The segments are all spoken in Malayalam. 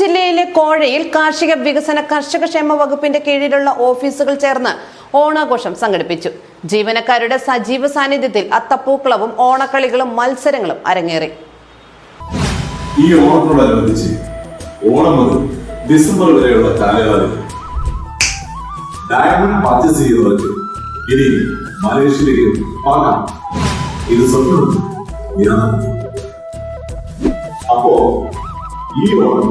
ജില്ലയിലെ കോഴയിൽ കാർഷിക വികസന കർഷക ക്ഷേമ വകുപ്പിന്റെ കീഴിലുള്ള ഓഫീസുകൾ ചേർന്ന് ഓണാഘോഷം സംഘടിപ്പിച്ചു. ജീവനക്കാരുടെ സജീവ സാന്നിധ്യത്തിൽ അത്തപ്പൂക്കളവും ഓണക്കളികളും മത്സരങ്ങളും അരങ്ങേറി. ഈ ഓണത്തോടനുബന്ധിച്ച് ഓണം മുതൽ ഡിസംബർ വരെയുള്ള കാലയളവിൽ ഡയമണ്ട് പർച്ചേസ് ചെയ്യുന്നവർക്ക് ഇനി മലേഷ്യയിലേക്ക് പാകാം. ഇത് സ്വപ്നം അപ്പോ ഈ Onam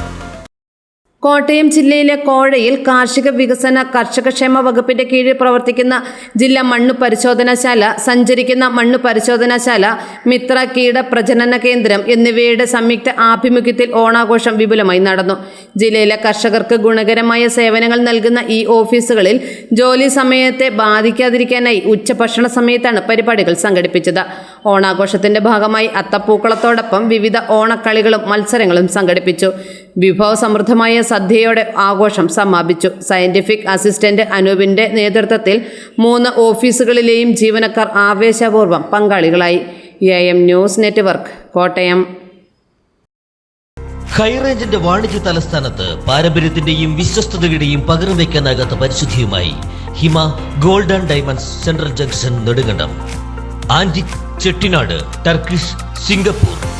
Kottayam ജില്ലയിലെ കോഴയിൽ കാർഷിക വികസന കർഷകക്ഷേമ വകുപ്പിന്റെ കീഴിൽ പ്രവർത്തിക്കുന്ന ജില്ലാ മണ്ണു പരിശോധനശാല സഞ്ചരിക്കുന്ന മണ്ണു പരിശോധനശാല മിത്ര കീട പ്രജനന കേന്ദ്രം എന്നിവയുടെ സംയുക്ത ആഭിമുഖ്യത്തിൽ ഓണാഘോഷം വിപുലമായി നടന്നു. ജില്ലയിലെ കർഷകർക്ക് ഗുണകരമായ സേവനങ്ങൾ നൽകുന്ന ഈ ഓഫീസുകളിൽ ജോലി സമയത്തെ ബാധിക്കാതിരിക്കാനായി ഉച്ചഭക്ഷണ സമയത്താണ് പരിപാടികൾ സംഘടിപ്പിച്ചത്. ഓണാഘോഷത്തിന്റെ ഭാഗമായി അത്തപ്പൂക്കളത്തോടൊപ്പം വിവിധ ഓണക്കളികളും മത്സരങ്ങളും സംഘടിപ്പിച്ചു. വിഭവസമൃദ്ധമായ സദ്യയോടെ ആഘോഷം സമാപിച്ചു. സയന്റിഫിക് അസിസ്റ്റന്റ് അനൂപിന്റെ നേതൃത്വത്തിൽ മൂന്ന് ഓഫീസുകളിലെയും ജീവനക്കാർ ആവേശപൂർവം പങ്കാളികളായി. A M news network Kottayam. ഹൈറേഞ്ചിന്റെ വാണിജ്യ തലസ്ഥാനത്ത് പാരമ്പര്യത്തിന്റെയും വിശ്വസ്തതയുടെയും പകരം വയ്ക്കാനാകാത്ത പരിശുദ്ധിയുമായി Hima golden diamonds central junction Nedumkandam. Antique Chettinad Turkish Singapore.